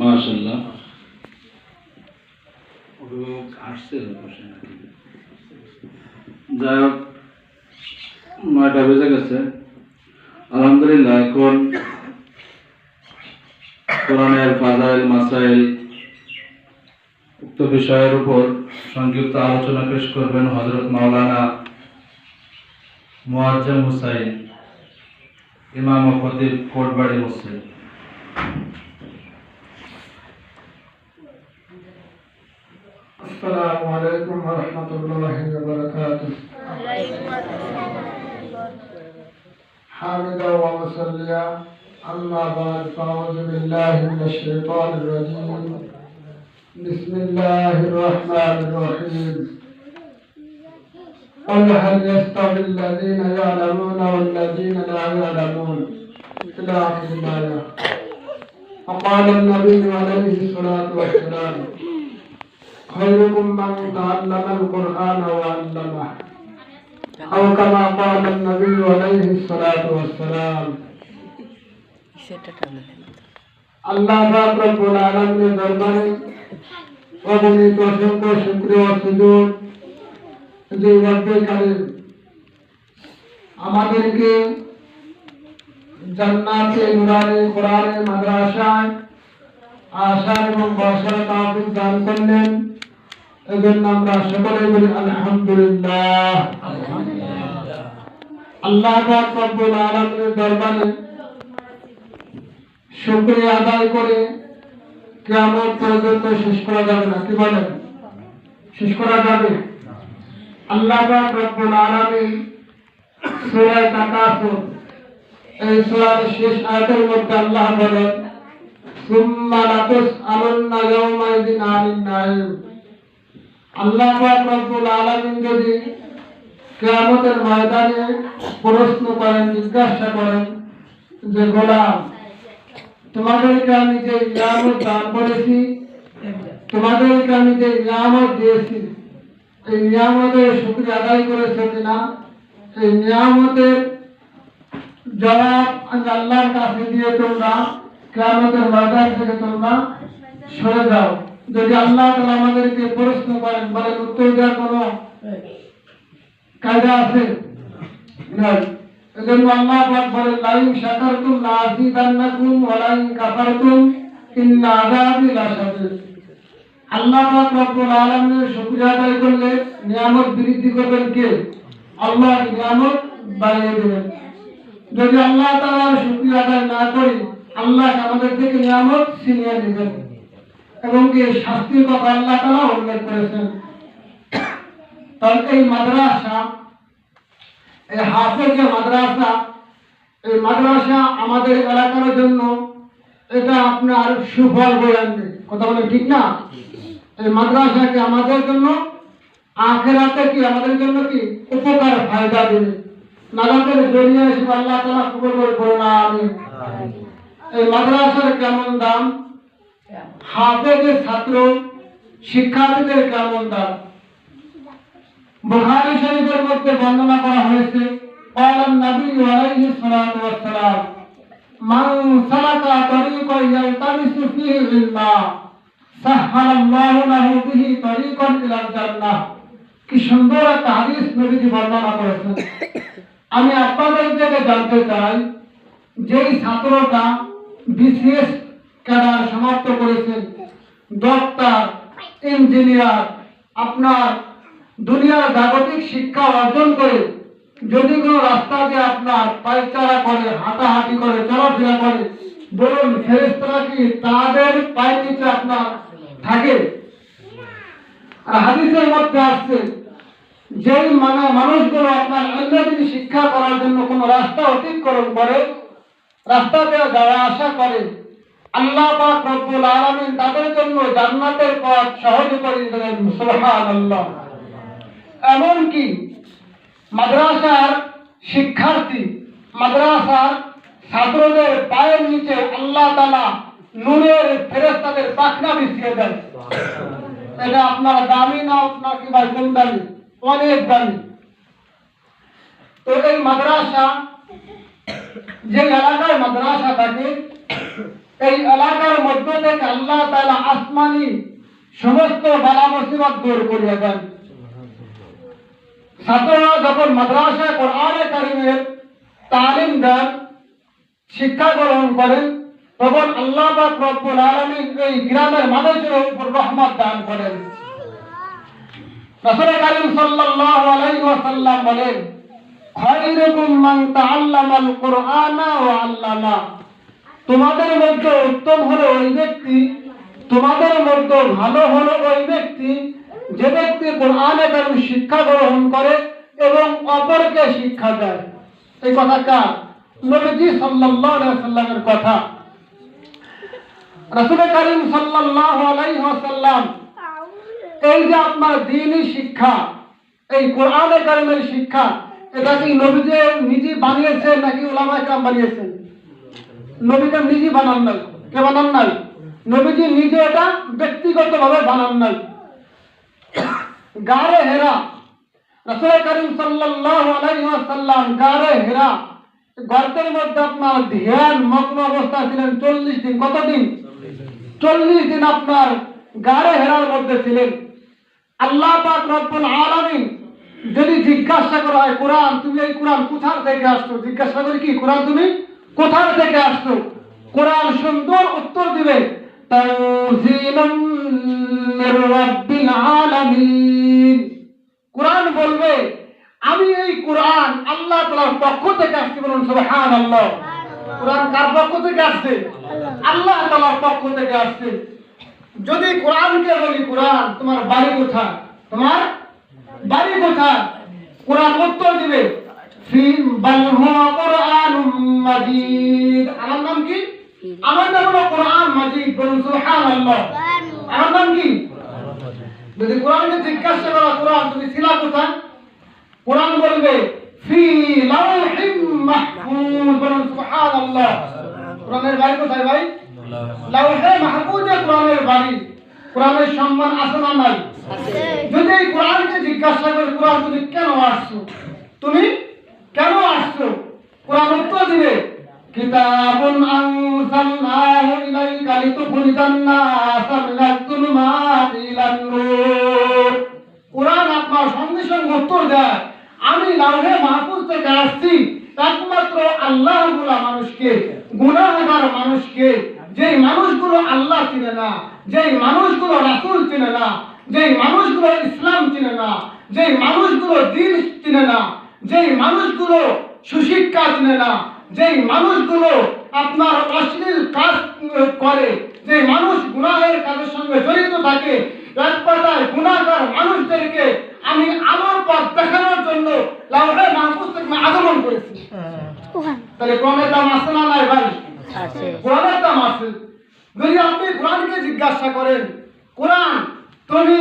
আলহামদুলিল্লাহ, এখন কোরআনের ফাজাইল, মাসাইল, উক্ত বিষয়ের উপর সংক্ষিপ্ত আলোচনা পেশ করবেন হজরত মাওলানা মুয়াজ্জম হুসাইন, ইমাম ও খতিব কোটবাড়ি মসজিদ। السلام عليكم ورحمة الله وبركاته. حامدا ومصليا. أما بعد فأعوذ بالله من الشيطان الرجيم. بسم الله الرحمن الرحيم. قل هل يستوي الذين يعلمون والذين لا يعلمون إلى آخر الآية فقال النبي عليه الصلاة والسلام خيركم من تعلم القرآن وعلمه أو كما قال النبي عليه الصلاة والسلام সেটা টানা আল্লাহ পাক রব্বুল আলামিনের দরবারে অগণিত অসংখ্য শুকরিয়া ও সুজুদ যে রব্বে কারিম আমাদেরকে জান্নাতে নুরানি কোরআনে মাদ্রাসায় আসার এবং বসার তাওফিক দান করলেন এজন্য আমরা সকলে বলি আলহামদুলিল্লাহ। আল্লাহ রব্বুল আলামিনের দরবারে শুক্রিয়া আদায় করে কেমন পর্যন্ত শেষ করা যাবে না। কি বলেন? শেষ করা যাবে? আল্লাহ রব্বুল আলামিন সূরা তাকাসুর এই সূরার শেষ আয়াতের মধ্যে আল্লাহ বলেন, সুম্মা লাতুসআলুন্না ইয়াওমাইযিন আনিন নাঈম। আল্লাহ রব্বুল আলামিন যদি কিয়ামতের ময়দানে প্রশ্ন করেন, জিজ্ঞাসা করেন যে, গোলাম, তোমাদেরকে আমি যে নিয়ামত দান করেছি, তোমাদেরকে আমি যে নিয়ামত দিয়েছি, এই নিয়ামতের শুক্রিয়া আদায় করেছ কিনা? এই নিয়ামতের জবাব আল্লাহর কাছে দিয়ে তোমরা কেয়ামতের ময়দান থেকে তোমরা সরে যাও। যদি আল্লাহ তাআলা আমাদেরকে প্রশ্ন করেন, বলেন, উত্তর দেওয়ার কোনো কায়দা আছে? নাই। এজন্য আল্লাহ পাক বলেন, লাইন শাকারতুম লাযিদান্নাকুম ওয়া লাইন কাফারতুম ইন্না আযাবি লাশাদীদ। আল্লাহ পাক রব্বুল আলামিনের শুকরিয়া আদায় করলে নিয়ামত বৃদ্ধি করবেন কে? আল্লাহ নিয়ামত বাড়িয়ে দেবেন। যদি আল্লাহ তাআলার শুকরিয়া আদায় না করি, আল্লাহ আমাদের থেকে নিয়ামত ছিনিয়ে নেবেন। এবং কি শাস্তির কথা আল্লাহ তাআলা উল্লেখ করেছেন। তাহলে এই মাদ্রাসা, এই হাফেজ যে মাদ্রাসা, এই মাদ্রাসা আমাদের এলাকার জন্য এটা আপনার সুফল বয়ে আনবে। কথা বলেন ঠিক না? এই মাদ্রাসাকে আমাদের জন্য, আখেরাতে কি আমাদের জন্য কি উপকার ফায়দা দেবে? নাগাদের জড়িয়ে আল্লাহ তালা কবর করে না আমি এই মাদ্রাসার কেমন দাম? হাফেজের ছাত্র শিক্ষার্থীদের কেমন দাম বুখারী শরীফের মধ্যে বর্ণনা করা হয়েছে قال النبي عليه الصلاة والسلام من سلك طريقا يلتمس فيه علما سهل الله له به طريقا إلى الجنة কি সুন্দর একটা হাদিস নবীজি বর্ণনা করেছেন আমি আপনাদের থেকে জানতে চাই যেই ছাত্রটা বিসিএস ক্যাডার সমাপ্ত করেছেন। ডক্টর, ইঞ্জিনিয়ার, আপনার দুনিয়ার জাগতিক শিক্ষা অর্জন করে যদি কোনো রাস্তা দিয়ে আপনার পায়চারা করে, হাঁটাহাঁটি করে, চলাফেরা করে বলুন ফেরেস্তারা কি তাদের পায়ের নিচে আপনার থাকে? আর হাদিসের মধ্যে আসছে, যেই মানে মানুষগুলো আপনার যদি শিক্ষা করার জন্য কোনো রাস্তা অতিক্রম করে, রাস্তা দিয়ে যাওয়া আসা করে আল্লাহ পাক রব্বুল আলামিন তাদের জন্য জান্নাতের পথ সহজ করে দিলেন। সুবহানাল্লাহ। এমনকি মাদ্রাসার শিক্ষার্থী মাদ্রাসার ছাত্রদের পায়ের নিচে আল্লাহ তালা নূরের ফেরেস্তাদের পাখনা বিছিয়ে দেয় এটা আপনার দামি না আপনার কিংবা কম দামি? অনেক দামি। তো এই মাদ্রাসা যে এলাকায় মাদ্রাসা থাকে এই এলাকার মধ্য থেকে আল্লাহ তাআলা আসমানি সমস্ত বালা মুসিবত দূর করিয়া দেন। ছাত্ররা যখন মাদ্রাসায় কোরআনে কারিমের তালিম দেন, শিক্ষা গ্রহণ করেন, তখন আল্লাহ পাক রব্বুল আলামিন এই গ্রামের মানুষের উপর রহমত দান করেন। রাসূল কারীম সাল্লাল্লাহু আলাইহি ওয়াসাল্লাম বলেন, খায়রুকুম মান তাআল্লামাল কুরআনা ওয়া আল্লামা। তোমাদের মধ্যে উত্তম হলো ওই ব্যক্তি, তোমাদের মধ্যে ভালো হলো ওই ব্যক্তি, যে ব্যক্তি কোরআনে কারীম শিক্ষা গ্রহণ করে এবং অপরকে শিক্ষা দেয়। এই কথা কার? নবীজি সাল্লাল্লাহু আলাইহি ওয়াসাল্লামের কথা। রাসূল কারীম সাল্লাল্লাহু আলাইহি ওয়াসাল্লাম, এই যে আপনার দিনই শিক্ষা, এই কোরআনে কারিমের শিক্ষা, এটা কি নবীজি নিজে বানিয়েছেন নাকি ওলামায়ে কেরাম বানিয়েছেন নবীকে নিজে বানান নাই। কে বানান নাই? নবীজি নিজে এটা ব্যক্তিগতভাবে বানান নাই। গারে হেরা, রাসূল করিম ওয়াসাল্লাম গারে হেরা, গর্তের মধ্যে আপনার ধ্যান, মগ্ন অবস্থা ছিলেন চল্লিশ দিন। কতদিন? চল্লিশ দিন আপনার গাড়ে হেরার মধ্যে ছিলেন। আল্লাহ পাক রব্বুল আলামিন যদি জিজ্ঞাসা করা হয়, কোরআন, তুমি এই কোরআন কোথা থেকে আসছো? জিজ্ঞাসা করি, কি, কোরআন তুমি? কোথা থেকে আসছো কোরআন সুন্দর উত্তর দিবে। কোরআন বলবে আমি এই কোরআন আল্লাহ তাআলার পক্ষ থেকে আসছি বলুন সুবহানাল্লাহ। কোরআন কার পক্ষ থেকে আসছে? আল্লাহ তাআলার পক্ষ থেকে আসছে। যদি কোরআনকে বলি কোরআন তোমার বাড়ি কোথায়? তোমার বাড়ি কোথায়? কোরআন উত্তর দিবে ফি বাল কোরআনুম মাজিদ আমার নাম কি? আমার নাম হলো কোরআন মাজিদ বলুন সুবহানাল্লাহ। আমার নাম কি? যদি কোরআনকে জিজ্ঞাসা করা কোরআন তুমি ছিলা কোথায়? কোরআন বলবে ফি লাউহিম মাহফুজ। বলুন সুবহানাল্লাহ। কোরআনের বাড়ি কোথায় ভাই? লাউহে মাহফুজে কোরআনের বাড়ি। কোরআনের সম্মান আছে না নাই? যদি এই কোরআনকে জিজ্ঞাসা করে কোরআন তুমি কেন আসছো? তুমি কেন আসছো? কোরআন উত্তর দিবে। কিতাবুন আনসালনাহু ইলাইকা লিতুখরিজান সঙ্গে সঙ্গে দেয়, আমি লাউহে মাহফুজ আসছি, একমাত্র আল্লাহগুলা মানুষকে, গুনাহগার মানুষকে, যেই মানুষগুলো আল্লাহ চিনে না, যেই মানুষগুলো রাসূল চিনে না, যেই মানুষগুলো ইসলাম চিনে না, যেই মানুষগুলো দিন চিনে না, যেই মানুষগুলো সুশিক্ষা চিনে না। যেই মানুষগুলো আপনার অশ্লীল কাজ করে যে মানুষ গুনাহের কাজের সঙ্গে জড়িত থাকে কথায় গুনাহগার মানুষদেরকে আমি আমার পথ দেখানোর জন্য লাউহে মাহফুজ থেকে আগমন করেছি। তাহলে কোরআনের দাম আছে না নাই ভাই? কোরআনের দাম আছে। যদি আপনি কোরআনকে জিজ্ঞাসা করেন কোরআন তুমি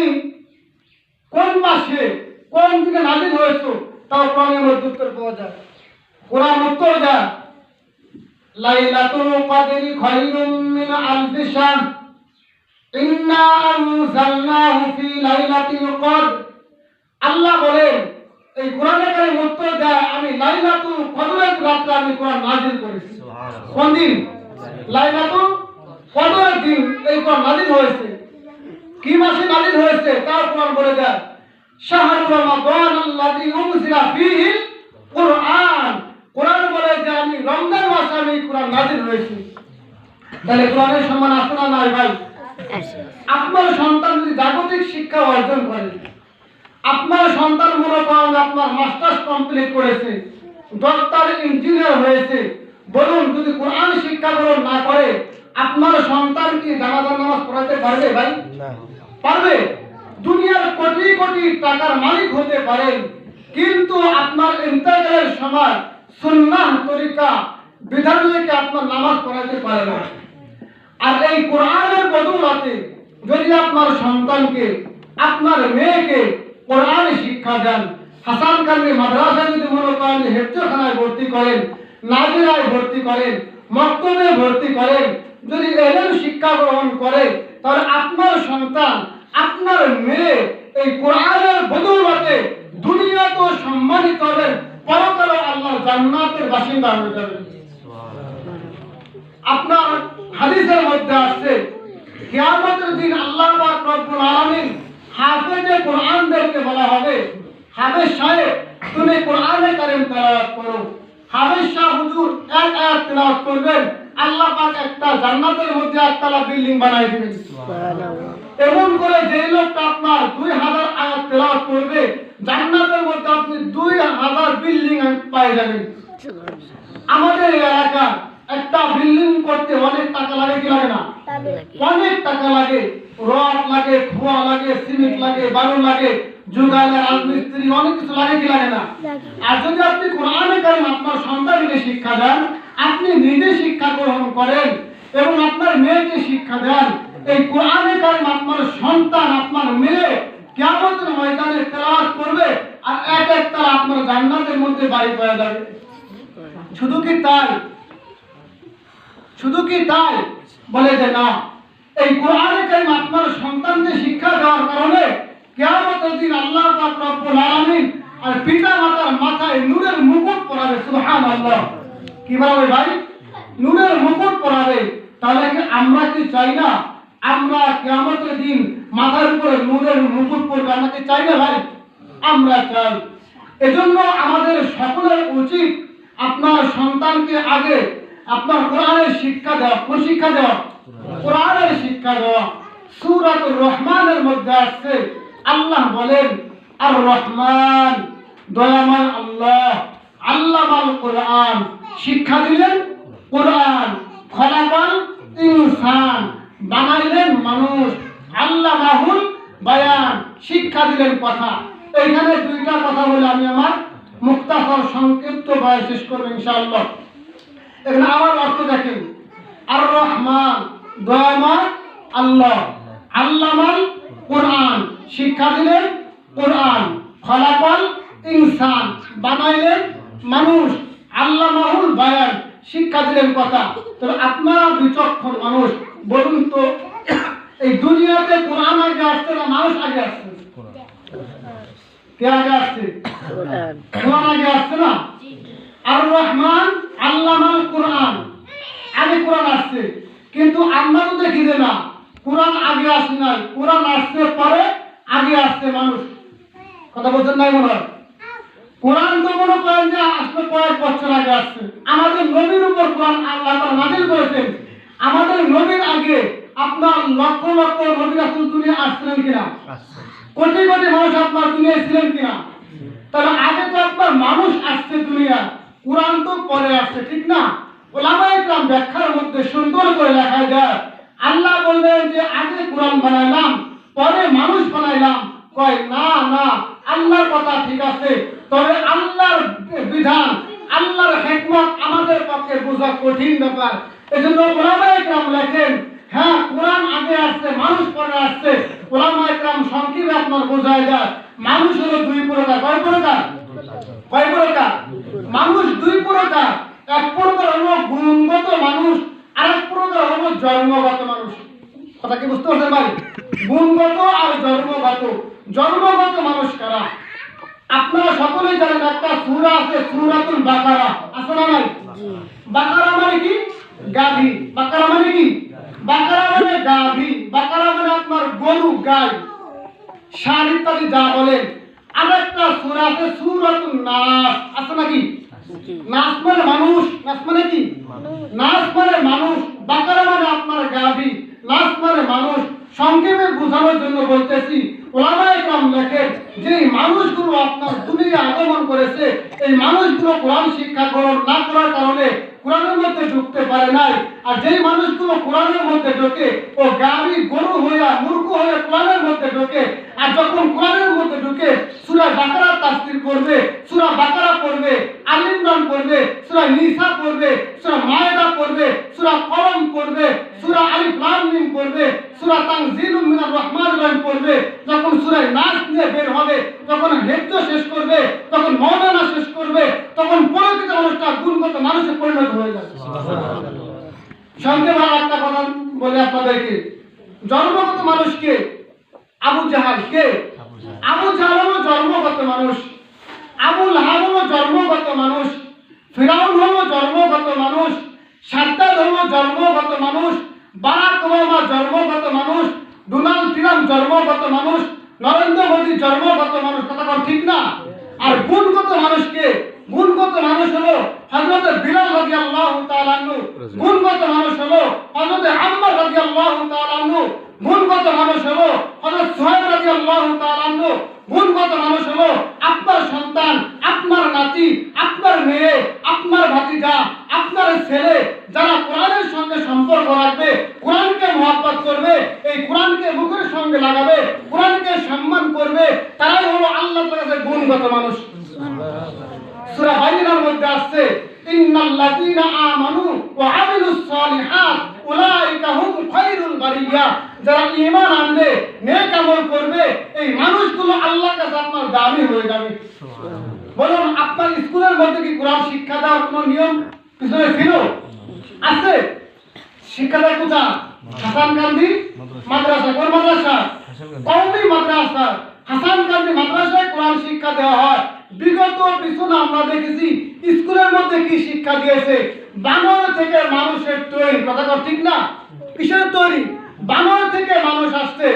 কোন মাসে কোন দিকে নাজিল হয়েছো? তাও কোরআনের মধ্যে উত্তর পাওয়া যায় কোরআন উত্তর দেয় লাইলাতুল কদরি খায়রুম মিন আলফি শাহর ইন্না আনজালনাহু ফি লাইলাতিল কদর। আল্লাহ বলেন এই কোরআনে কারিম উত্তর দেয় আমি লাইলাতুল কদরের রাতে আমি কোরআন নাজিল করেছি। কোন দিন? লাইলাতুল কদরের দিন এই কোরআন নাজিল হয়েছে। কি মাসে নাজিল হয়েছে? তার কোরআন বলে দেয় শাহরু রমাদান আল্লাযী উনজিলা ফীহি কুরআন। কোরআন বলে যে আমি রমজান মাসে আমি কোরআন নাজিল হয়েছি। তাহলে কোরআনের সম্মান আছে না নাই ভাই? আপনার সন্তান যদি জাগতিক শিক্ষা অর্জন করে আপনার সন্তান মনে করেন আপনার মাস্টার্স কমপ্লিট করেছে ডক্টর ইঞ্জিনিয়ার হয়েছে বলুন যদি কোরআন শিক্ষা গ্রহণ না করে আপনার সন্তান কি জানাজার নামাজ পড়াতে পারবে ভাই? পারবে? দুনিয়ার কোটি কোটি টাকার মালিক হতে পারেন কিন্তু আপনার ইন্তেকালের সময় সুন্নাহ তরিকা, বিধান রেখে আপনার নামাজ পড়াতে পারে না। আর এই কোরআনের বদৌলতে যদি আপনার সন্তানকে, আপনার মেয়েকে কোরআন শিক্ষা দেন, হাসান কান্দি মাদ্রাসায় যদি মনে করেন হেফজখানায় ভর্তি করেন, নাজিরায় ভর্তি করেন, মক্তবে ভর্তি করেন, যদি এলেন শিক্ষা গ্রহণ করে, তাহলে আপনার সন্তান, আপনার মেয়ে এই কোরআনের বদৌলতে দুনিয়া তো সম্মানিত হবেন পরকালে আল্লাহর জান্নাতের বাসিন্দা হয়ে যাবেন আপনার হাদিসের মধ্যে আসছে কিয়ামতের দিন আল্লাহ পাক রব্বুল আলামিন হাফেজে কোরআনদেরকে বলা হবে হাফেজ সাহেব তুমি কোরআনে কারিম তেলাওয়াত করো। হাফেজ শাহ হুজুর এক আয়াত তেলাওয়াত করবেন আল্লাহ পাক একটা জান্নাতের মধ্যে একতলা বিল্ডিং বানাই দিবেন। এমন করে যে লোকটা আপনার দুই হাজার আয়াত তেলাওয়াত করবে জান্নাতের মধ্যে আপনি দুই হাজার বিল্ডিং পাই যাবেন আমাদের এলাকা একটা বিল্ডিং করতে অনেক টাকা লাগে কি লাগে না? অনেক টাকা লাগে। রড লাগে খোয়া লাগে সিমেন্ট লাগে বালু লাগে যুগালে রাজমিস্ত্রি অনেক কিছু লাগে কি লাগে না? আর যদি আপনি কোরআনে কারণ আপনার সন্তানকে শিক্ষা দেন আপনি নিজে শিক্ষা গ্রহণ করেন এবং আপনার মেয়েকে শিক্ষা দেন এই কোরআনে কারণ আপনার সন্তান আপনার মেয়ে কেমতের ময়দানে তেলাওয়াত করবে আর এক এক তারা আপনার জান্নাতের মধ্যে বাড়ি পাওয়া যাবে। শুধু কি তাই? শুধু কি তাই? বলে যে না। এই কোরআনে কারিম আপনার সন্তানকে শিক্ষা দেওয়ার কারণে কিয়ামতের দিন আল্লাহ পাক রব্বুল আলামিন আর পিতা মাতার মাথায় নূরের মুকুট পরাবে, সুবহানাল্লাহ। কি বলবে ভাই? নূরের মুকুট পরাবে। তাহলে কি আমরা কি চাই না? আমরা কিয়ামতের দিন মাথার উপরে নূরের মুকুট পরবে, আমরা কি চাই না ভাই? আমরা চাই। এজন্য আমাদের সকলের উচিত আপনার সন্তানকে আগে আপনার কোরআনের শিক্ষা দেওয়া, প্রশিক্ষা শিক্ষা দেওয়া। কোরআনের শিক্ষা দেওয়া। সূরাতুর রহমানের মধ্যে আসছে। আল্লাহ বলেন, আর রহমান, দয়াময় আল্লাহ, আল্লামাল কোরআন। শিক্ষা দিলেন কোরআন। খলাকাল ইনসান, বানাইলেন মানুষ। আল্লাহ মাহুল বায়ান, শিক্ষা দিলেন কথা। এইখানে দুইটা কথা বলে আমি আমার। মুক্তাফর সংক্ষিপ্ত বয় শেষ করব ইনশাআল্লাহ। এখানে আমার অর্থ দেখেন। আর রহমান দয়াময় আল্লাহ। আল্লামাল কোরআন। শিক্ষা দিলেন কোরআন। ফলাফল ইনসান। বানাইলেন মানুষ। আল্লামাহুল বায়ান। শিক্ষা দিলেন কথা। তো আপনারা বিচক্ষণ মানুষ। বলুন তো, এই দুনিয়াতে কোরআন আগে আসছে না মানুষ আগে আসছে? কে আগে আসছে? কোরআন আগে আসছে না? আর রহমান আল্লামাল কোরআন। আগে কোরআন আসছে। কিন্তু আমরা তো দেখি যে না। কোরআন আগে আসে নাই। কোরআন আসছে পরে আগে আসছে মানুষ। কথা বলছেন নাই মনে হয়? কোরআন তো মনে করেন যে আসলে কয়েক বছর আগে আসছে। আমাদের নবীর উপর কোরআন আল্লাহ করেছেন। আমাদের নবীর আগে আপনার লক্ষ লক্ষ নবী রাসূল দুনিয়া আসছিলেন কিনা? কোটি কোটি মানুষ আপনার দুনিয়ায় ছিলেন কিনা? তাহলে আগে তো আপনার মানুষ আসছে দুনিয়া কোরআন তো পরে আসছে, ঠিক না ওলামা ইকরাম ব্যাখ্যার মধ্যে সুন্দর করে লেখা যায় আল্লাহ বললেন যে আগে কোরআন বানাইলাম পরে মানুষ বানাইলাম কয় না না আল্লাহর কথা ঠিক আছে তবে আল্লাহর বিধান আল্লাহর হেকমত আমাদের পক্ষে বোঝা কঠিন ব্যাপার এজন্য ওলামা ইকরাম লেখেন হ্যাঁ কোরআন আগে আসছে মানুষ পরে আসছে ওলামা ইকরাম সংক্ষেপে আপনার বোঝায় যায় মানুষ হলো দুই প্রকার কয় প্রকার কয় প্রকার মানুষ দুই প্রকার এক প্রকার হলো গুণগত মানুষ আর এক প্রকার হলো জন্মগত মানুষ কথা কি বুঝতে পারছেন ভাই গুণগত আর জন্মগত জন্মগত মানুষ কারা আপনারা সকলেই জানেন একটা সূরা আছে সূরাতুল বাকারা আছে না নাই বাকারা মানে কি গাভী বাকারা মানে কি বাকারা মানে গাভী বাকারা মানে আপনার গরু গাই ষাঁড় ইত্যাদি যা বলেন। আরেকটা সূরা আছে সূরাতুন নাস। আছে নাকি? নাস মানে মানুষ নাস মানে কি? নাস মানে মানুষ বাকারা মানে আপনার গাভি। নাস মানে মানুষ। সংক্ষেপে বোঝানোর জন্য বলতেছি ওলামায় কেরাম লেখেন যে মানুষগুলো আপনার দুনিয়া আগমন করেছে, এই মানুষগুলো কোরআন শিক্ষা গ্রহণ না করার কারণে কোরআনের মধ্যে ঢুকতে পারে নাই। আর যেই মানুষগুলো কোরআনের মধ্যে ঢোকে, ও গাড়ি গরু হইয়া মূর্খ হয়ে কোরআনের মধ্যে ঢোকে, আর যখন কোরআনের মধ্যে ঢুকে, সূরা বাকারা তাফসীর করবে সূরা বাকারা পড়বে, আল ইমরান পড়বে, সূরা নিসা পড়বে, সূরা মায়েদা পড়বে, সূরা কলম পড়বে, সূরা আলিফ লাম মিম পড়বে, সূরা তানজিলুম মিনার রহমানির রহিম পড়বে, যখন সূরা নাস নিয়ে বের হবে যখন হেজ্জ শেষ করবে, তখন মৌলানা শেষ করবে, তখন পরবর্তী মানুষটা গুণগত মানুষে পরিণত হয়ে যাবে। সংক্ষেপে আর একটা কথা বলে আপনাদেরকে। জন্মগত মানুষকে আবু জাহাল কে? আবু জাহাল হলো জন্মগত মানুষ। আবুল হাব জন্মগত মানুষ। ফিরাউন হলো জন্মগত মানুষ। সাদ্দাদ হলো জন্মগত মানুষ। বারাক ওবামা জন্মগত মানুষ। জন্মগত মানুষ। নরেন্দ্র মোদী জন্মগত মানুষ, কথা ঠিক না? আর গুণগত মানুষকে, গুণগত মানুষ হলো হযরত বিলাল রাদিয়াল্লাহু তাআলা আনহু। গুণগত মানুষ হলো হযরত আম্মার রাদিয়াল্লাহু তাআলা আনহু। গুণগত মানুষ হলো হযরত সুহাইব রাদিয়াল্লাহু তাআলা আনহু। গুণগত মানুষ হলো আপনার সন্তান, আপনার নাতি, আপনার মেয়ে, আপনার ভাতিজা, আপনার ছেলে, যারা কোরআনের সঙ্গে সম্পর্ক রাখবে, কোরআনকে মহব্বত করবে, এই কোরআনকে মুখের সঙ্গে লাগাবে। সম্মান করবে তারাই হলো আল্লাহ কাছে গুণগত মানুষ। সূরা বাইনার মধ্যে আসছে ইন্নাল্লাযীনা আমানু ওয়া আমিলুস সালিহাত উলাইকা হুম খায়রুল বারিয়া। যারা ঈমান আনবে নেক আমল করবে এই মানুষগুলো আল্লাহর কাছে আপনার দামি হয়ে যাবে। বলুন আপনার স্কুলের মধ্যে কি কোরআন শিক্ষা দেওয়ার কোনো নিয়ম পিছনে ছিল? আছে? শিক্ষা দেয় কোথা হাসান গান্ধী মাদ্রাসা। কোন মাদ্রাসা? কওমি মাদ্রাসা। হাসান গান্ধী মাদ্রাসায় কোরআন শিক্ষা দেওয়া হয়। বিগত পিছনে আমরা দেখেছি স্কুলের মধ্যে কি শিক্ষা দিয়েছে। বানর থেকে মানুষের তৈরি কথা কথা ঠিক না? কিসের তৈরি? বানর থেকে মানুষ আসছে।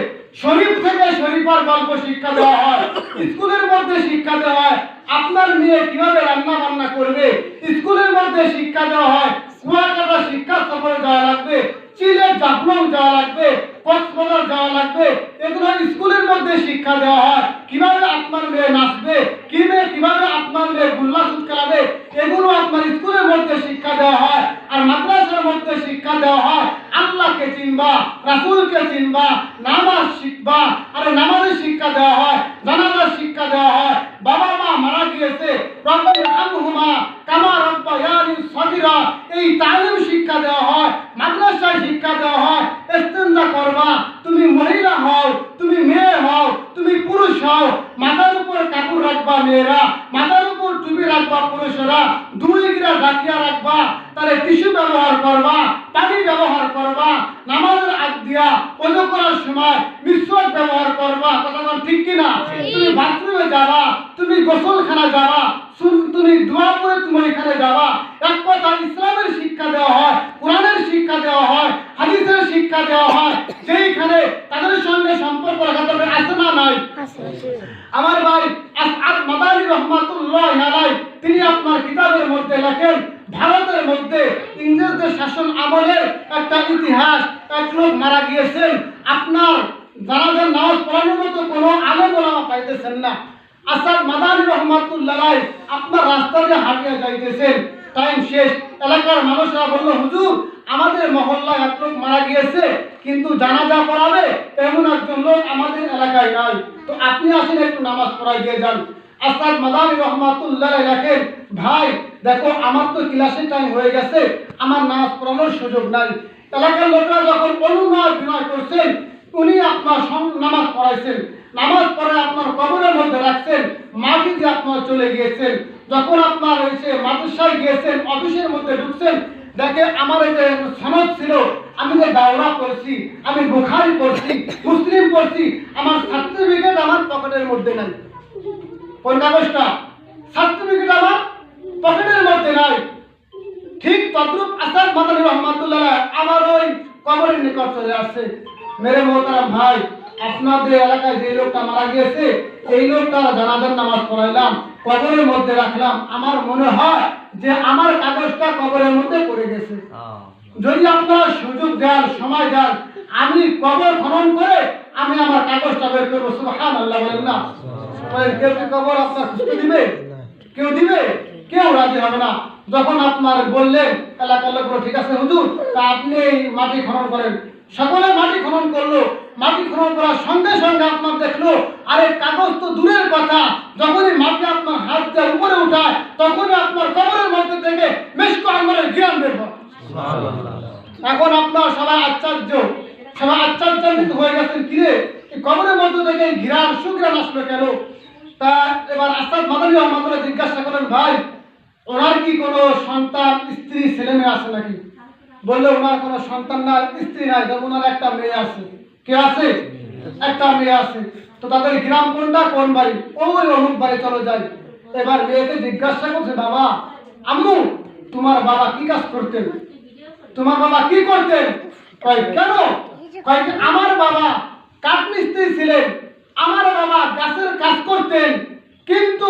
শরীফ থেকে শরীফার গল্প শিক্ষা দেওয়া হয়। স্কুলের মধ্যে শিক্ষা দেওয়া হয়। আপনার মেয়ে কীভাবে রান্না বান্না করবে? স্কুলের মধ্যে শিক্ষা দেওয়া হয়। কুয়াকাটা শিক্ষা সফরে যাওয়া লাগবে। চিলে জাফলং যাওয়া লাগবে কক্সবাজার যাওয়া লাগবে, এগুলো স্কুলের মধ্যে শিক্ষা দেওয়া হয়। কীভাবে আপনার মেয়ে নাচবে কীভাবে কীভাবে আপনার মেয়ে গুল্লা সুদ খেলাবে, এগুলো আপনার স্কুলের মধ্যে শিক্ষা দেওয়া হয় আর মাদ্রাসার মধ্যে শিক্ষা দেওয়া হয়। আল্লাহকে চিনবা, রাসূলকে চিনবা, নামাজ শিখবা, আর নামাজের শিক্ষা দেওয়া হয়, জানাজার শিক্ষা দেওয়া হয়। বাবা মা মারা গিয়েছে, রব্বি কামা রব্বায়ানি এই তালিম শিক্ষা দেওয়া হয়। মাদ্রাসায় শিক্ষা দেওয়া হয় ইস্তেঞ্জা করবা। তুমি মহিলা হও তুমি মেয়ে হও তুমি পুরুষ হও মাথার উপর কাপড় রাখবা মেয়েরা মাথার উপর টুপি রাখবা পুরুষেরা দুই গিরা ঢাকিয়া রাখবা তাহলে টিস্যু ব্যবহার করবা পানি ব্যবহার করবা নামাজের আগ দিয়া অজু করার সময় মিশ্রক ব্যবহার করবা কথা ঠিক কিনা? তুমি বাথরুমে যাবা তুমি গোসলখানা যাবা তুমি দোয়া পড়ে তুমি এখানে যাবা এক কথা ইসলামের শিক্ষা দেওয়া হয় কোরআনের শিক্ষা দেওয়া হয় হাদিসের শিক্ষা দেওয়া হয় যেইখানে তাদের সঙ্গে সম্পর্ক রাখা তবে আছে না নাই? আমার ভাই আসআদ মাদানী রহমাতুল্লাহ আলাই তিনি আপনার কিতাবের মধ্যে লেখেন ভারতের মধ্যে ইংরেজদের শাসন আমলের একটা ইতিহাস এক লোক মারা গিয়েছেন। আপনার জানাজার নামাজ পড়ানোর মতো কোনো আলো গোলামা পাইতেছেন না। আসাদ মাদানী রহমাতুল্লাহ আপনার রাস্তা দিয়ে হাঁটিয়ে যাইতেছেন। টাইম শেষ। এলাকার মানুষরা বলল, হুজুর, আমাদের মহল্লায় এক লোক মারা গিয়েছে, কিন্তু জানাজা পড়াবে এমন একজন লোক আমাদের এলাকায় নাই। তো আপনি আসেন একটু নামাজ পড়াই দিয়ে যান। আসাদ মাদানী রহমাতুল্লাহ লেখেন ভাই, দেখো, আমার তো ক্লাসের টাইম হয়ে গেছে, আমার নামাজ পড়ানোর সুযোগ নাই। এলাকার লোকরা যখন অনুনয় বিনয় করছেন উনি আপনার নামাজ পড়াইছেন। নামাজ পড়ে আপনার কবরের মধ্যে রাখছেন মাটি দিয়ে আপনার চলে গিয়েছেন। যখন আপনার হয়েছে মাদ্রাসায় গিয়েছেন, অফিসের মধ্যে ঢুকছেন, দেখে আমার এই যে সনদ ছিল, আমি যে দাওরা করছি আমি বুখারি পড়ছি, মুসলিম পড়ছি, আমার সার্টিফিকেট আমার পকেটের মধ্যে নাই। কোন কাগজটা সার্টিফিকেট আমার পকেটের মধ্যে নাই। ঠিক তদ্রুপ আসাদ মাদানী রহমাতুল্লাহ আমার ওই কবরের নিকট চলে আসছে। মেরে মোহতারাম ভাই আপনাদের এলাকায় যে লোকটা মারা গিয়েছে এই লোকটার জানাজার নামাজ পড়াইলাম কবরের মধ্যে রাখলাম। আমার মনে হয় যে আমার কাগজটা কবরের মধ্যে পড়ে গেছে। যদি আপনারা সুযোগ দেন সময় দেন আমি কবর খনন করে আমি আমার কাগজটা বের করব। সুবহান আল্লাহ। বলেন না কেউ কি কবর আপনার খুঁজতে দিবে? কেউ দিবে? কেউ রাজি হবে না। যখন আপনার বললেন এলাকার লোক ঠিক আছে হুজুর তা আপনি মাটি খনন করেন। সকলে মাটি খনন করল। মাটি খনন করার সঙ্গে সঙ্গে আপনার দেখল আরে কাগজ তো দূরের কথা যখনই মাটি আপনার হাত দিয়ে উপরে উঠায় তখনই আপনার কবরের মধ্যে থেকে মেশকো আঙ্গলের জ্ঞান বের এখন আপনার সবাই আশ্চর্য সবাই আশ্চর্যান্বিত হয়ে গেছেন কিরে কবরের মধ্যে থেকে ঘিরান সুগ্রান আসলো কেন? তা এবার আস্তাদ মাদানী রহমতুল্লাহ জিজ্ঞাসা করেন ভাই ওনার কি কোনো সন্তান, স্ত্রী, ছেলে মেয়ে আছে নাকি? বললে ওনার কোনো সন্তান নাই, স্ত্রী নাই ওনার একটা মেয়ে আছে। কে আছে? একটা মেয়ে আছে। তো তাদের গ্রাম কোনটা, কোন বাড়ি? ওই অমুক বাড়ি চলো যাই। এবার মেয়েকে জিজ্ঞাসা করছে, বাবা, আম্মু, তোমার বাবা কি কাজ করতেন? তোমার বাবা কি করতেন? কেন? আমার বাবা কাঠ মিস্ত্রি ছিলেন। আমার বাবা গাছের কাজ করতেন। কিন্তু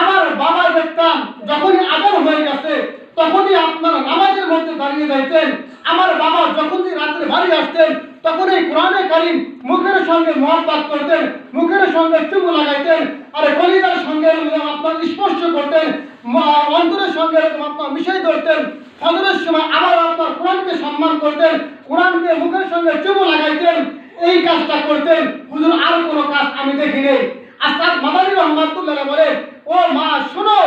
আমার বাবা দেখতাম যখনই আদর হয়ে গেছে, তখনই আপনার নামাজের মধ্যে দাঁড়িয়ে যাইতেন। আমার বাবা যখনই রাত্রে বাড়ি আসতেন, তখনই কোরআনে কারিম মুখের সঙ্গে মহব্বত করতেন, মুখের সঙ্গে চুমু লাগাইতেন, আর কলিজার সঙ্গে আপনার স্পর্শ করতেন অন্তরের সঙ্গে আপনার মিশাই ধরতেন। ফজরের সময় আবার আপনার কোরআনকে সম্মান করতেন, কোরআনকে মুখের সঙ্গে চুমু লাগাইতেন। এই কাজটা করতেন। হুজুর, আর কোনো কাজ আমি দেখি নেই। আস্তাদ মাদানী রহমাতুল্লাহ বলে ও মা শোনো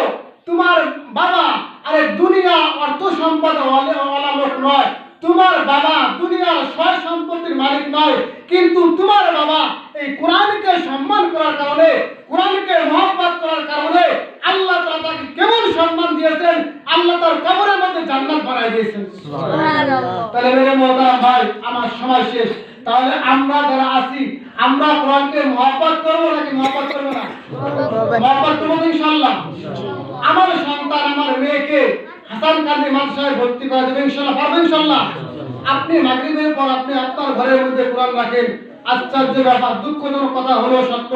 তোমার বাবা আরে দুনিয়া অর্থ সম্পদ ওয়ালা লোক নয়। তোমার বাবা দুনিয়ার সয় সম্পত্তির মালিক নয়। কিন্তু তোমার বাবা এই কোরআনকে সম্মান করার কারণে কোরআনকে মহব্বত করার কারণে আল্লাহ তাআলা তাকে কেমন সম্মান দিয়েছেন? আল্লাহ তার কবরের মধ্যে জান্নাত বানাই দিয়েছেন। তাহলে মেরে মহতারাম ভাই আমার সময় শেষ। তাহলে আমরা যারা আছি আমরা কোরআনকে মহব্বত করব নাকি মহব্বত করব না? মহব্বত। করব ইনশাল্লাহ আমার সন্তান আমার মেয়েকে হাসান কান্দি মাদ্রাসায় ভর্তি করে দেবে ইনশাল্লাহ পারবে ইনশাল্লাহ আপনি মাগরিবের পর আপনি আপনার ঘরের মধ্যে কোরআন রাখেন। আশ্চর্য ব্যাপার দুঃখজনক কথা হলো সত্য।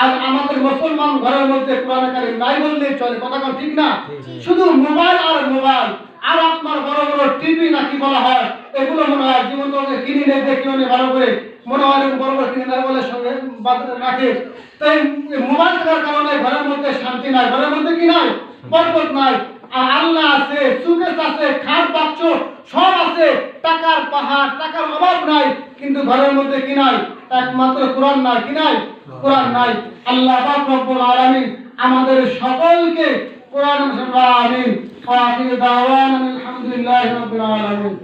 আর আমাদের মুসলমান ঘরের মধ্যে কোরআন নাই বললে চলে কথা কথা ঠিক না? শুধু মোবাইল আর মোবাইল। আর আপনার বড় বড় টিভি না কি বলা হয়, এগুলো মনে হয় জীবন তোমাকে কিনে নেই দেখি অনেক ভালো করে। মনে হয় বড় বড় কিনে নেয় বলে সঙ্গে রাখে। তাই মোবাইল থাকার কারণে ঘরের মধ্যে শান্তি নাই, ঘরের মধ্যে কি নাই? বরকত নাই। আর আল্লাহ আছে সুকেশ আছে, খাট, বাক্স সব আছে। টাকার পাহাড়, টাকার অভাব নাই, কিন্তু ঘরের মধ্যে কি নাই? একমাত্র কোরআন নাই, কি নাই? কোরআন নাই। আল্লাহ রব্বুল আলামিন আমাদের সকলকে قرآن في العالمين وآخر دعوانا الحمد لله رب العالمين.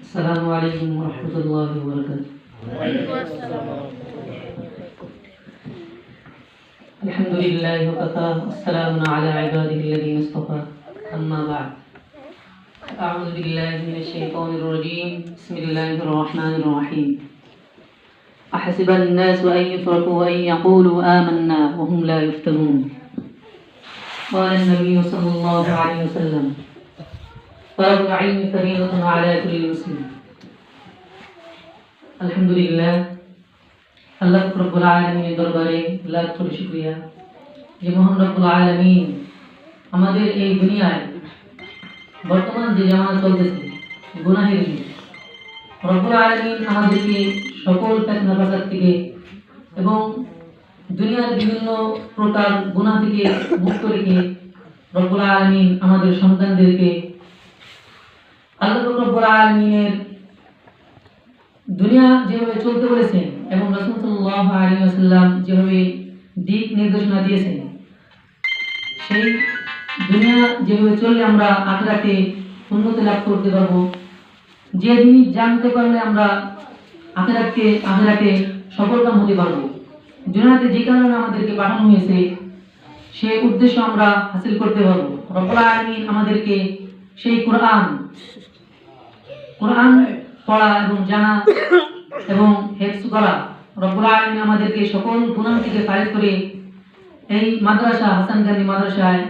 السلام عليكم ورحمة الله وبركاته. الحمد لله وكفى والسلام على عباده الذين اصطفى. أما بعد أعوذ بالله من الشيطان الرجيم. بسم الله الرحمن الرحيم. أحسب الناس أن يتركوا أن يقولوا آمنا وهم لا يفتنون. قال النبي صلى الله عليه وسلم طلب العلم فريضة على كل مسلم আলহামদুলিল্লাহ আল্লাহ রব্বুল আলমীর দরবারে লাখ কোটি শুক্রিয়া যে মোহান রব্বুল আলমিন আমাদের এই দুনিয়ায় বর্তমান যে জামানা চলতেছে গুনাহের যুগ রব্বুল আলমিন আমাদেরকে সকল ফেতনা ফাসাদ থেকে এবং দুনিয়ার বিভিন্ন প্রকার গুণা থেকে মুক্ত রেখে রব্বুল আলমিন আমাদের সন্তানদেরকে আল্লাহ রব্বুল আলমিনের দুনিয়া যেভাবে চলতে বলেছেন এবং রসুল সাল্লাহ আলী আসাল্লাম যেভাবে দিক নির্দেশনা দিয়েছেন, সেই দুনিয়া যেভাবে চললে আমরা আখরাতে উন্নতি লাভ করতে পারব। যে জিনিস জানতে পারলে আমরা আখেরাতকে, আখেরাতে সফলকাম হতে পারব। দুনিয়াতে যে কারণে আমাদেরকে পাঠানো হয়েছে সেই উদ্দেশ্য আমরা হাসিল করতে পারব। রব্বুল আলামিন আমাদেরকে সেই কোরআন কোরআন পড়া এবং জানা এবং হেফজ করা। রব্বুল আলামিন আমাদেরকে সকল গুনাহ থেকে খারিজ করে এই মাদ্রাসা, হাসান গান্ধী মাদ্রাসায়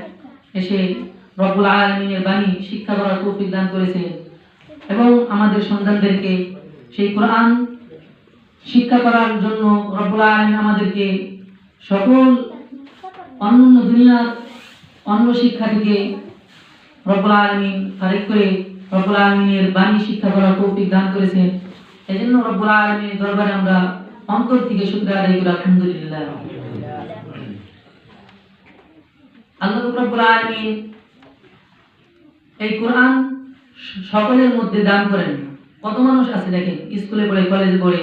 এসে রব্বুল আলামিনের বাণী, শিক্ষা করার তৌফিক দান করেছেন এবং আমাদের সন্তানদেরকে সেই কোরআন শিক্ষা করার জন্য রব্বুল আলামিন আমাদেরকে সকল অন্য দুনিয়ার অন্য শিক্ষা থেকে রব্বুল আলামিন করে রব্বুল আলামিনের বাণী শিক্ষা করার তৌফিক দান করেছেন। এজন্য রব্বুল আলামিনের দরবারে আমরা অন্তর থেকে শুকরিয়া আদায় করি, আলহামদুলিল্লাহ। আল্লাহ এই কোরআন সকলের মধ্যে দান করেন। কত মানুষ আছে দেখেন, স্কুলে পড়ে, কলেজে পড়ে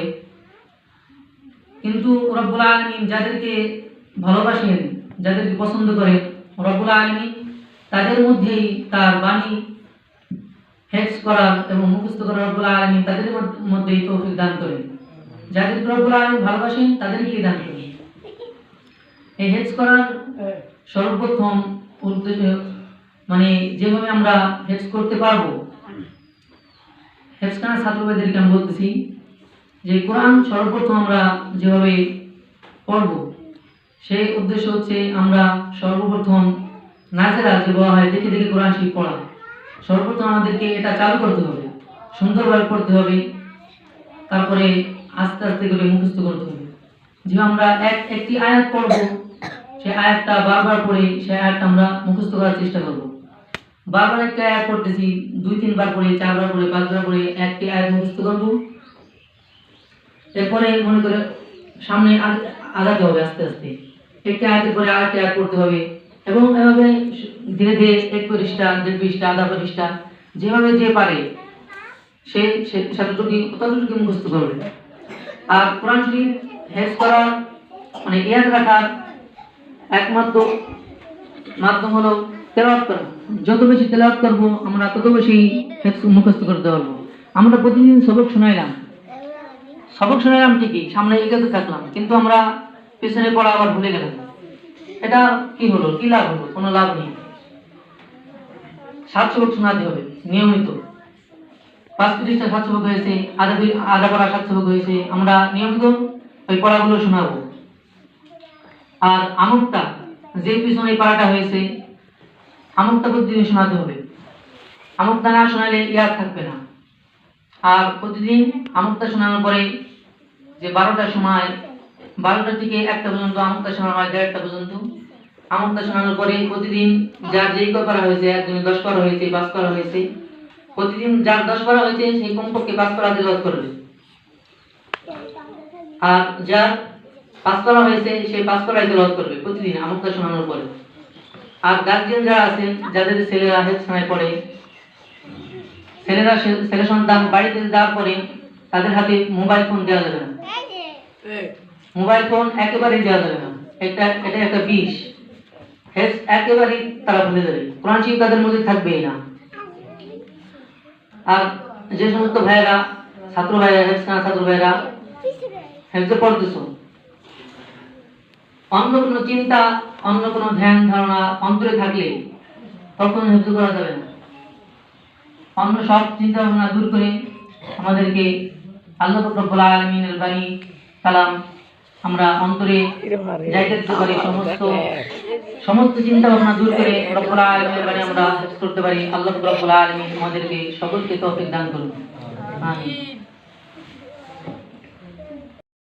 কিন্তু রব্বুল আলামিন যাদেরকে ভালোবাসেন, যাদেরকে পছন্দ করেন, রব্বুল আলামিন তাদের মধ্যেই তার বাণী হেক্স করা এবং মুখস্থ করা রব্বুল আলামিন তাদের মধ্যেই তৌফিক দান করেন। যাদেরকে রব্বুল আলামিন ভালোবাসেন, তাদেরকেই দান করেন। এই হেক্স করার সর্বপ্রথম মানে যেভাবে আমরা হেক্স করতে পারব হেক্স করার ছাত্র ভাইদেরকে আমি বলতেছি যে কোরআন সর্বপ্রথম আমরা যেভাবে পড়ব, সেই উদ্দেশ্য হচ্ছে আমরা সর্বপ্রথম নাচেরা যে বলা হয়, দেখে দেখে কোরআন শরীফ পড়া। সর্বপ্রথম আমাদেরকে এটা চালু করতে হবে, সুন্দরভাবে পড়তে হবে, তারপরে আস্তে আস্তে করে মুখস্থ করতে হবে। যে আমরা এক, একটি আয়াত পড়ব, সেই আয়াতটা বারবার পড়ে সেই আয়াতটা আমরা মুখস্থ করার চেষ্টা করব। বারবার একটা আয়াত পড়তেছি, দুই, তিনবার পড়ে, চারবার পড়ে, পাঁচবার পড়ে, একটি আয়াত মুখস্থ করব। এরপরে মনে করে সামনে আগ- আগাতে হবে আস্তে আস্তে। একটি আয়াতের পরে আরেকটি আয়াত করতে হবে এবং এভাবে ধীরে ধীরে এক পৃষ্ঠা দেড় পৃষ্ঠা আধা পৃষ্ঠা যেভাবে যে পারে সে সে সেতটুকু ততটুকু মুখস্থ করবে। আর কোরআন শরীফ হেস করার মানে ইয়াদ রাখার একমাত্র মাধ্যম হলো তেলাওয়াত করা। যত বেশি তেলাওয়াত করব, আমরা তত বেশি মুখস্থ করতে পারব। আমরা প্রতিদিন সবক শোনাইলাম। সবক শোনাইলাম ঠিকই, সামনে এগোতে থাকলাম, কিন্তু আমরা পিছনে পড়া আবার ভুলে গেলাম। এটা কি হলো? কি লাভ হলো? কোনো লাভ নেই। সাত সবক শোনাতে হবে, নিয়মিত। পাঁচ পৃষ্ঠা সাত সবক হয়েছে, আধা আধা পড়া সাত সবক হয়েছে, আমরা নিয়মিত ওই পড়াগুলো শোনাবো। আর আমুকটা, যে পিছনে পাড়াটা হয়েছে, আমুকটা প্রতিদিন শোনাতে হবে। আমুকটা না শোনালে ইয়াদ থাকবে না। আর প্রতিদিন আমুকটা শোনানোর পরে যে বারোটার সময় বারোটা থেকে একটা পর্যন্ত আমুকটা শোনানো হয়, দেড়টা পর্যন্ত। আমুকটা শোনানোর পরে প্রতিদিন যার যেই করা হয়েছে একজনে দশ করা হয়েছে, পাঁচ করা হয়েছে, প্রতিদিন যার দশ করা হয়েছে সেই কমপক্ষে পাঁচ করা দিলত করবে। আর যার পাঁচ করা হয়েছে সেই পাঁচ করাই দিলত করবে প্রতিদিন আমুকটা শোনানোর পরে। আর গার্জিয়ান যারা আছেন, যাদের ছেলেরা হেফসানায় পড়ে, ছেলেরা ছেলে সন্তান বাড়িতে যাওয়ার পরে তাদের হাতে মোবাইল ফোন দেওয়া যাবে না। মোবাইল ফোন একেবারেই দেওয়া যাবে না। এটা এটা একটা বিষ। হেস একেবারেই তারা ভুলে যাবে। কোরআন শরীফ তাদের মধ্যে থাকবেই না। আর যে সমস্ত ভাইয়েরা ছাত্র ভাইয়েরা হেফস না ছাত্র ভাইয়েরা হেফসে পড়তেছো অন্য কোনো চিন্তা অন্য কোনো ধ্যান ধারণা অন্তরে থাকলে তখন হেফজ করা যাবে না। অন্য সব চিন্তা ভাবনা দূর করে আমাদেরকে আল্লাহ রব্বুল আলমিনের বাড়ি কালাম আমরা অন্তরে যাইতে পারি সমস্ত সমস্ত চিন্তা ভাবনা দূর করে রব্বুল আলমিনের বাড়ি আমরা করতে পারি। আল্লাহ রব্বুল আলমিন আমাদেরকে সকলকে তহফিক দান করুন। আমিন।